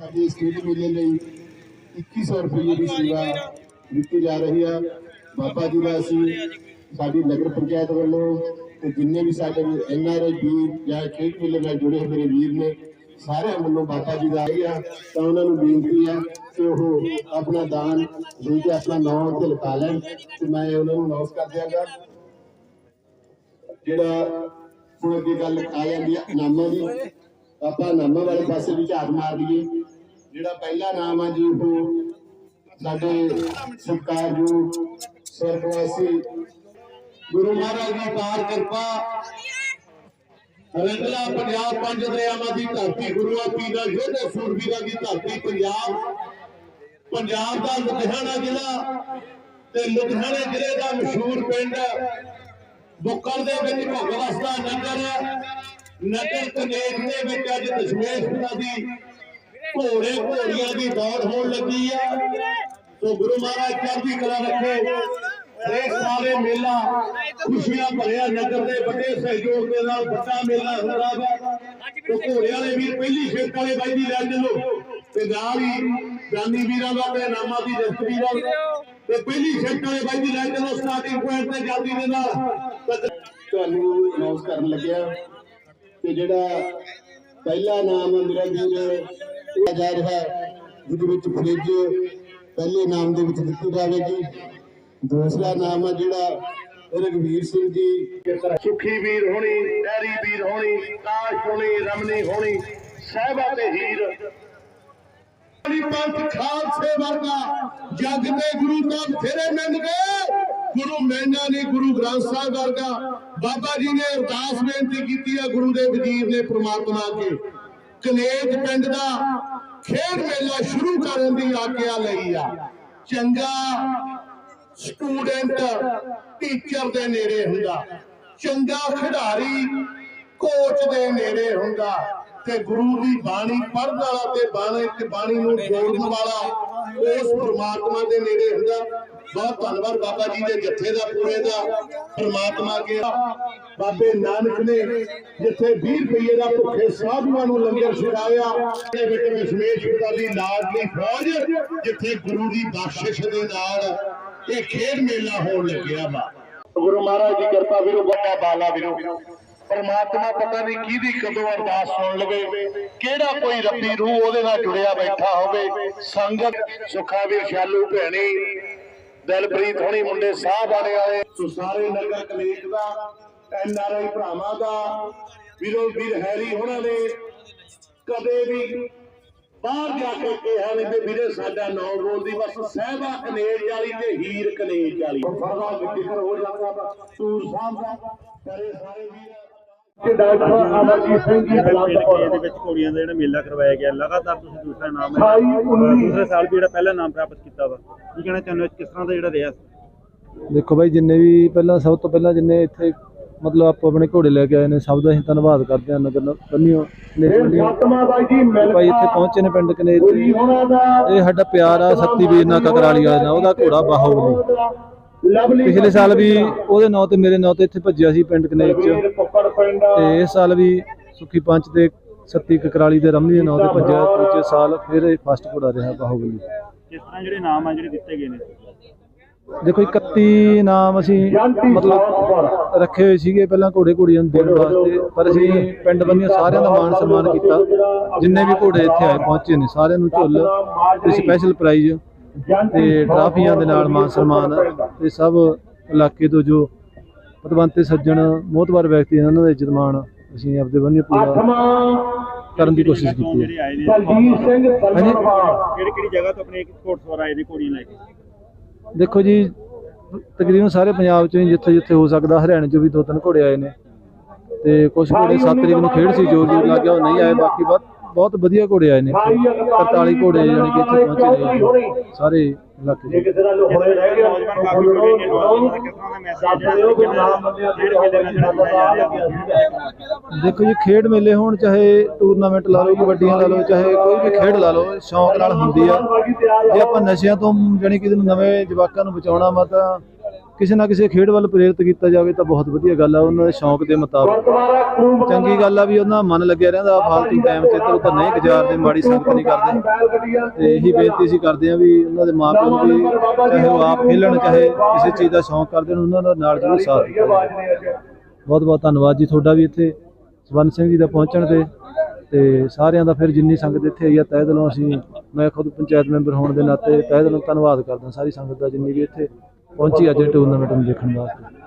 ਸਾਡੀ ਖੇਡ ਮੇਲੇ ਲਈ 2100 ਰੁਪਏ ਦੀ ਸੇਵਾ ਦਿੱਤੀ ਜਾ ਰਹੀ ਆ। ਬਾਬਾ ਜੀ ਦਾ ਅਸੀਂ, ਸਾਡੀ ਨਗਰ ਪੰਚਾਇਤ ਵੱਲੋਂ ਤੇ ਜਿੰਨੇ ਵੀ ਸਾਡੇ ਆਈ ਵੀਰ ਜਾਂ ਖੇਡ ਮੇਲੇ ਨਾਲ ਜੁੜੇ ਹੋਏ ਮੇਰੇ ਵੀਰ ਨੇ, ਸਾਰਿਆਂ ਵੱਲੋਂ ਬਾਬਾ ਜੀ ਦਾ ਆਈ ਆ ਤਾਂ ਉਹਨਾਂ ਨੂੰ ਬੇਨਤੀ ਆ ਕਿ ਉਹ ਆਪਣਾ ਦਾਨ ਦੇ ਕੇ ਆਪਣਾ ਨਾਮ ਤੇ ਲਿਖਾ ਲੈਣ ਤੇ ਮੈਂ ਉਹਨਾਂ ਨੂੰ ਅਨਾਉਂਸ ਕਰ ਦਿਆਂਗਾ। ਜਿਹੜਾ ਹੁਣ ਅੱਗੇ ਗੱਲ ਆ ਜਾਂਦੀ ਹੈ ਇਨਾਮਾਂ ਦੀ ਆਪਾਂ ਇਨਾਮਾਂ ਵਾਲੇ ਪਾਸੇ ਵੀ ਝਾਤ ਮਾਰ ਲਈਏ। ਜਿਹੜਾ ਪਹਿਲਾ ਨਾਮ ਆ ਜੀ ਉਹ ਸਾਡੇ ਸਤਿਕਾਰਯੋਗ ਸਰਵਵਾਸੀ ਗੁਰੂ ਮਹਾਰਾਜ ਦੀ ਪਾਰ ਕਿਰਪਾ, ਰੰਗਲਾ ਪੰਜਾਬ ਪੰਜ ਦਰਿਆਵਾਂ ਦੀ ਧਰਤੀ ਗੁਰੂਆਂ ਪੀਰਾਂ ਯੋਧੇ, ਸੂਰਬੀਰਾਂ ਦੀ ਧਰਤੀ, ਪੰਜਾਬ। ਪੰਜਾਬ ਦਾ ਲੁਧਿਆਣਾ ਜ਼ਿਲ੍ਹਾ ਤੇ ਲੁਧਿਆਣੇ ਜ਼ਿਲ੍ਹੇ ਦਾ ਮਸ਼ਹੂਰ ਪਿੰਡ ਬੁੱਕਲ ਦੇ ਵਿੱਚ ਭੋਗ ਵਸਦਾ ਨਗਰ ਨਗਰ ਕਨੇਰ ਦੇ ਵਿੱਚ ਅੱਜ ਦਸ਼ਮੇਸ਼ ਦੀ ਘੋੜੇ ਘੋੜੀਆਂ ਦੀ ਦੌੜ ਹੋਣ ਲੱਗੀ ਆ। ਸੋ ਗੁਰੂ ਮਹਾਰਾਜ ਚੜ੍ਹਦੀ ਕਲਾ ਰੱਖੇ। ਹਰੇਕ ਸਾਲੇ ਮੇਲਾ ਖੁਸ਼ੀਆਂ ਭਰਿਆ ਨਗਰ ਦੇ ਵੱਡੇ ਸਹਿਯੋਗ ਦੇ ਨਾਲ ਵੱਡਾ ਮੇਲਾ ਹੋ ਰਿਹਾ ਵਾ। ਤੇ ਘੋੜੇ ਵਾਲੇ ਵੀਰ, ਪਹਿਲੀ ਸ਼ਿਫਟ ਵਾਲੇ ਬਾਈ ਦੀ ਲੈ ਚੱਲੋ ਤੇ ਨਾਲ ਹੀ ਜਾਨੀ ਵੀਰਾਂ ਦਾ ਤੇ ਨਾਮਾਂ ਦੀ ਲਿਸਟ ਦਾ ਤੇ ਪਹਿਲੀ ਸ਼ਿਫਟ ਵਾਲੇ ਬਾਈ ਦੀ ਲੈ ਚੱਲੋ ਸਟਾਰਟਿੰਗ ਪੁਆਇੰਟ ਤੇ ਜਲਦੀ ਦੇ ਨਾਲ। ਤੁਹਾਨੂੰ ਅਨਾਉਂਸ ਕਰਨ ਲੱਗਿਆ। ਤੇ ਜਿਹੜਾ ਪਹਿਲਾ ਨਾਮ ਵੀਰ ਇਹ ਜਾ ਰਿਹਾ ਹੈ ਜਿਹਦੇ ਵਿੱਚ ਫ੍ਰਿਜ ਪਹਿਲੇ ਨਾਮ ਦੇ ਵਿੱਚ ਦਿੱਤੀ ਜਾਵੇਗੀ। ਦੂਸਰਾ ਨਾਮ ਹੈ ਜਿਹੜਾ ਰਗਵੀਰ ਸਿੰਘ ਜੀ। ਸੁਖੀ ਵੀਰ ਹੋਣੀ ਡੈਰੀ ਵੀਰ ਹੋਣੀ ਕਾਸ਼ ਹੋਣੀ ਰਮਨੀ ਹੋਣੀ ਸਹਿਬਾ ਤੇ ਹੀਰ। ਅਲੀ ਪੰਥ ਖਾਲਸੇ ਵਰਗਾ ਜੱਗ ਤੇ ਗੁਰੂ ਤਾਂ ਬਥੇਰੇ ਮਿਲ ਗਏ ਗੁਰੂ ਮੈਨਾ ਨੇ ਗੁਰੂ ਗ੍ਰੰਥ ਸਾਹਿਬ ਵਰਗਾ ਬਾਬਾ ਜੀ ਨੇ ਅਰਦਾਸ ਬੇਨਤੀ ਕੀਤੀ ਹੈ ਗੁਰੂ ਦੇ ਵਜ਼ੀਰ ਨੇ ਪ੍ਰਮਾਤਮਾ ਅੱਗੇ। ਕਨੇਜ ਪਿੰਡ ਦਾ ਖੇਡ ਮੇਲਾ ਸ਼ੁਰੂ ਕਰਨ ਦੀ ਆਗਿਆ ਲਈ ਆ। ਚੰਗਾ ਸਟੂਡੈਂਟ, ਟੀਚਰ ਦੇ ਨੇੜੇ ਹੁੰਦਾ। ਚੰਗਾ ਖਿਡਾਰੀ, ਕੋਚ ਦੇ ਨੇੜੇ ਹੁੰਦਾ। ਤੇ ਗੁਰੂ ਦੀ ਬਾਣੀ ਪੜ੍ਹਨ ਵਾਲਾ ਤੇ ਬਾਣੀ ਤੇ ਬਾਣੀ ਨੂੰ ਜੋੜਨ ਵਾਲਾ ਉਸ ਪ੍ਰਮਾਤਮਾ ਦੇ ਨੇੜੇ ਹੁੰਦਾ। ਬਹੁਤ ਧੰਨਵਾਦ ਬਾਬਾ ਜੀ ਦੇ ਜੱਥੇ ਦਾ, ਪੂਰੇ ਦਾ, ਪ੍ਰਮਾਤਮਾ ਕੇ ਬਾਬੇ ਨਾਨਕ ਨੇ ਜਿੱਥੇ 20 ਰੁਪਏ ਦਾ ਭੁੱਖੇ ਸਾਧੂਆਂ ਨੂੰ ਲੰਗਰ ਛਕਾਇਆ ਤੇ ਵਿੱਚ ਵਿਸ਼ਵੇਸ਼ ਪਿਤਾ ਦੀ ਲਾਡਲੀ ਫੌਜ, ਜਿੱਥੇ ਗੁਰੂ ਦੀ ਬਖਸ਼ਿਸ਼ ਦੇ ਨਾਲ ਇਹ ਖੇਡ ਮੇਲਾ ਹੋਣ ਲੱਗਿਆ ਵਾ। ਗੁਰੂ ਮਹਾਰਾਜ ਦੀ ਕਿਰਪਾ ਵੀਰੋ, ਵੱਡਾ ਬਾਲਾ ਵੀਰੋ। ਪਰਮਾਤਮਾ ਪਤਾ ਨਹੀਂ ਕਿਹਦੀ ਕਦੋਂ ਅਰਦਾਸ ਸੁਣ ਲਵੇ, ਕਿਹੜਾ ਕੋਈ ਰੱਬੀ ਰੂਹ ਉਹਦੇ ਨਾਲ ਜੁੜਿਆ ਬੈਠਾ ਹੋਵੇ। ਸੰਗਤ ਸੁਖਾਵੀਰ ਸ਼ਾਲੂ ਭੈਣੀ ਦਿਲਪ੍ਰੀਤ ਹੋਣੀ ਮੁੰਡੇ ਸਾਹ ਬਾਣੇ ਵਾਲੇ। ਸੋ ਸਾਰੇ ਨਗਰ ਕਲੇਸ਼ ਦਾ ਐਨ ਆਰ ਆਈ ਭਰਾਵਾਂ ਦਾ ਵੀਰੋ ਵੀਰ ਹੈਰੀ ਉਹਨਾਂ ਨੇ ਕਦੇ ਵੀ ਬਾਹਰ ਜਾ ਕੇ ਕਿਹਾ ਨਹੀਂ ਤੇ ਵੀਰੇ ਸਾਡਾ ਨਾਂ ਬੋਲਦੀ ਬਸ ਸਹਿਬਾ ਕਨੇਜ ਵਾਲੀ ਤੇ ਹੀਰ ਕਨੇਜ ਵਾਲੀ ਫਰਦਾ ਜ਼ਿਕਰ ਹੋ ਜਾਂਦਾ ਸੂਰ ਸਾਹਿਬ ਦਾ ਕਰੇ ਸਾਰੇ ਵੀਰ। ਕਿ ਡਾਕਟਰ ਅਮਰਜੀਤ ਸਿੰਘ ਜੀ ਇਹਦੇ ਵਿੱਚ ਘੋੜੀਆਂ ਦਾ ਜਿਹੜਾ ਮੇਲਾ ਕਰਵਾਇਆ ਗਿਆ। ਲਗਾਤਾਰ ਤੁਸੀਂ ਦੂਸਰਾ ਨਾਮ ਹੈ। ਅਠਾਈ, ਉੱਨੀ। ਦੂਸਰੇ ਸਾਲ ਵੀ ਜਿਹੜਾ ਪਹਿਲਾ ਨਾਮ ਪ੍ਰਾਪਤ ਕੀਤਾ ਵਾ। ਕੀ ਕਹਿਣਾ ਚਾਹੁੰਦੇ ਹੋ? ਕਿਸ ਤਰ੍ਹਾਂ ਦਾ ਜਿਹੜਾ ਰਿਹਾ? ਦੇਖੋ ਬਾਈ ਜਿੰਨੇ ਵੀ ਪਹਿਲਾਂ ਸਭ ਤੋਂ ਪਹਿਲਾਂ ਜਿੰਨੇ ਇੱਥੇ ਮਤਲਬ ਆਪੋ ਆਪਣੇ ਘੋੜੇ ਲੈ ਕੇ ਆਏ ਨੇ ਸਭ ਦਾ ਅਸੀਂ ਧੰਨਵਾਦ ਕਰਦੇ ਹਾਂ ਨਗਰ ਮਿਲ ਭਾਈ ਇੱਥੇ ਪਹੁੰਚੇ ਨੇ ਪਿੰਡ ਦਾ ਇਹ ਸਾਡਾ ਪਿਆਰ ਆ ਸੱਤੀ ਵੀਰ ਨਾਲ ਕਕਰਾਲੀ ਵਾਲੇ ਨਾਲ ਉਹਦਾ ਘੋੜਾ ਬਾਹੂਬਲੀ ਪਿਛਲੇ ਸਾਲ ਵੀ ਉਹਦੇ ਨਾਂ ਤੇ ਮੇਰੇ ਨਾਂ ਤੇ ਇੱਥੇ ਭੱਜਿਆ ਸੀ ਪਿੰਡ ਕਨੇਜ ਚ। ਤੇ ਇਸ ਸਾਲ ਵੀ ਸੁੱਖੀ ਪੰਚ ਤੇ ਸੱਤੀ ਕਕਰਾਲੀ ਦੇ ਰਮਨੀ ਦੇ ਨਾਂ ਤੇ ਭੱਜਿਆ। ਦੂਜੇ ਸਾਲ ਫਿਰ ਇਹ ਫਸਟ ਘੋੜਾ ਰਿਹਾ ਬਾਹੂਬਲੀ ਕਿਸ ਤਰ੍ਹਾਂ ਜਿਹੜੇ ਨਾਮ ਆ ਜਿਹੜੇ ਦਿੱਤੇ ਗਏ ਨੇ? ਦੇਖੋ 31 ਨਾਮ ਅਸੀਂ ਮਤਲਬ ਰੱਖੇ ਹੋਏ ਸੀਗੇ। ਪਹਿਲਾਂ ਘੋੜੇ ਘੋੜੀਆਂ ਨੂੰ ਦੇਣ ਵਾਸਤੇ। ਪਰ ਅਸੀਂ ਪਿੰਡ ਬੰਨਿਓ ਸਾਰਿਆਂ ਦਾ ਮਾਣ ਸਨਮਾਨ ਕੀਤਾ। ਜਿੰਨੇ ਵੀ ਘੋੜੇ ਇੱਥੇ ਆਏ ਪਹੁੰਚੇ ਨੇ ਸਾਰਿਆਂ ਨੂੰ ਝੁੱਲ। ਤੇ ਸਪੈਸ਼ਲ ਪ੍ਰਾਈਜ਼ ਤੇ ਟਰਾਫੀਆਂ ਦੇ ਨਾਲ ਮਾਣ ਸਨਮਾਨ ਤੇ ਸਭ ਇਲਾਕੇ ਤੋਂ ਜੋ ਪਤਵੰਤੇ ਸੱਜਣ ਮੋਹਤਵਾਰ ਵਿਅਕਤੀ ਹਨ ਉਹਨਾਂ ਦਾ ਇੱਜ਼ਤ ਮਾਣ ਅਸੀਂ ਆਪਦੇ ਬੰਨਿਓ ਪੂਰਾ ਕਰਨ ਦੀ ਕੋਸ਼ਿਸ਼ ਕੀਤੀ ਹੈ। ਜਿਹੜੇ ਆਏ ਨੇ ਬਲਜੀਤ ਸਿੰਘ ਸਲਮਾਨਵਾਲ ਕਿਹੜੀ ਕਿਹੜੀ ਜਗ੍ਹਾ ਤੋਂ ਆਪਣੇ ਘੋੜਸਵਾਰ ਆਏ ਨੇ ਘੋੜੀਆਂ ਲੈ ਕੇ? ਦੇਖੋ ਜੀ ਤਕਰੀਬਨ ਸਾਰੇ ਪੰਜਾਬ ਚੋਂ ਜਿੱਥੇ ਜਿੱਥੇ ਹੋ ਸਕਦਾ ਹਰਿਆਣੇ ਚੋਂ ਵੀ ਦੋ ਤਿੰਨ ਘੋੜੇ ਆਏ ਨੇ। ਤੇ ਕੁਝ ਘੋੜੇ 7 ਤਰੀਕ ਨੂੰ ਖੇਡ ਸੀ ਜੋਰ ਜੋਰ ਲੱਗ ਗਿਆ ਉਹ ਨਹੀਂ ਆਏ ਬਾਕੀ ਬਹੁਤ ਬਹੁਤ ਵਧੀਆ ਘੋੜੇ ਆਏ ਨੇ 43 ਘੋੜੇ ਜਾਨੀ ਕਿ ਇੱਥੇ ਪਹੁੰਚੇ ਨੇ। ਸਾਰੇ ਇਲਾਕੇ ਜੇ ਦੇ ਕਿਸੇ ਦਾ ਹੁਣੇ ਰਹਿ ਗਿਆ ਕਾਫੀ ਜੁੜੇ ਨੇ ਨੌਜਵਾਨਾਂ ਦਾ ਕਿਸ ਤਰ੍ਹਾਂ ਦਾ ਮੈਸੇਜ ਹੈ ਜਿਹੜਾ ਖੇਡ ਮੇਲੇ ਨਾਲ ਜਿਹੜਾ ਮਨਾਇਆ ਜਾ ਰਿਹਾ ਦੇਖੋ ਜੀ ਖੇਡ ਮੇਲੇ ਹੋਣ ਚਾਹੇ ਟੂਰਨਾਮੈਂਟ ਲਾ ਲਓ ਕਬੱਡੀਆਂ ਲਾ ਲਓ ਚਾਹੇ ਕੋਈ ਵੀ ਖੇਡ ਲਾ ਲਓ ਸ਼ੌਂਕ ਨਾਲ ਹੁੰਦੀ ਆ। ਜੇ ਆਪਾਂ ਨਸ਼ਿਆਂ ਤੋਂ ਜਾਨੀ ਕਿ ਇਹਨੂੰ ਨਵੇਂ ਜਵਾਕਾਂ ਨੂੰ ਬਚਾਉਣਾ ਵਾ ਤਾਂ ਕਿਸੇ ਨਾ ਕਿਸੇ ਖੇਡ ਵੱਲ ਪ੍ਰੇਰਿਤ ਕੀਤਾ ਜਾਵੇ ਤਾਂ ਬਹੁਤ ਵਧੀਆ ਗੱਲ ਆ, ਉਹਨਾਂ ਦੇ ਸ਼ੌਂਕ ਦੇ ਮੁਤਾਬਕ। ਚੰਗੀ ਗੱਲ ਆ ਵੀ ਉਹਨਾਂ ਦਾ ਮਨ ਲੱਗਿਆ ਰਹਿੰਦਾ, ਫਾਲਤੂ ਟਾਈਮ 'ਚ ਇੱਧਰ ਉੱਧਰ ਨਹੀਂ ਗੁਜ਼ਾਰਦੇ, ਮਾੜੀ ਸੰਗਤ ਨਹੀਂ ਕਰਦੇ। ਤੇ ਇਹੀ ਬੇਨਤੀ ਅਸੀਂ ਕਰਦੇ ਹਾਂ ਵੀ ਉਹਨਾਂ ਦੇ ਮਾਪਿਆਂ ਨੂੰ ਵੀ ਚਾਹੇ ਉਹ ਆਪ ਖੇਲਣ, ਚਾਹੇ ਕਿਸੇ ਚੀਜ਼ ਦਾ ਸ਼ੌਂਕ ਕਰਦੇ ਨੇ ਉਹਨਾਂ ਦਾ ਨਾਲ ਜ਼ਰੂਰ ਸਾਥ ਦਿੱਤਾ ਬਹੁਤ ਬਹੁਤ ਧੰਨਵਾਦ ਜੀ ਤੁਹਾਡਾ ਵੀ ਇੱਥੇ, ਸਵਰਨ ਸਿੰਘ ਜੀ ਦਾ ਪਹੁੰਚਣ ਤੇ। ਤੇ ਸਾਰਿਆਂ ਦਾ ਫਿਰ ਜਿੰਨੀ ਸੰਗਤ ਇੱਥੇ ਆਈ ਆ, ਤਹਿ ਦਿਲੋਂ ਅਸੀਂ, ਮੈਂ ਖੁਦ ਪੰਚਾਇਤ ਮੈਂਬਰ ਹੋਣ ਦੇ ਨਾਤੇ ਤਹਿ ਦਿਲੋਂ ਧੰਨਵਾਦ ਕਰਦਾ ਸਾਰੀ ਸੰਗਤ ਦਾ ਜਿੰਨੀ ਵੀ ਇੱਥੇ ਪਹੁੰਚੀ ਅੱਜ ਟੂਰਨਾਮੈਂਟ ਨੂੰ ਦੇਖਣ ਵਾਸਤੇ।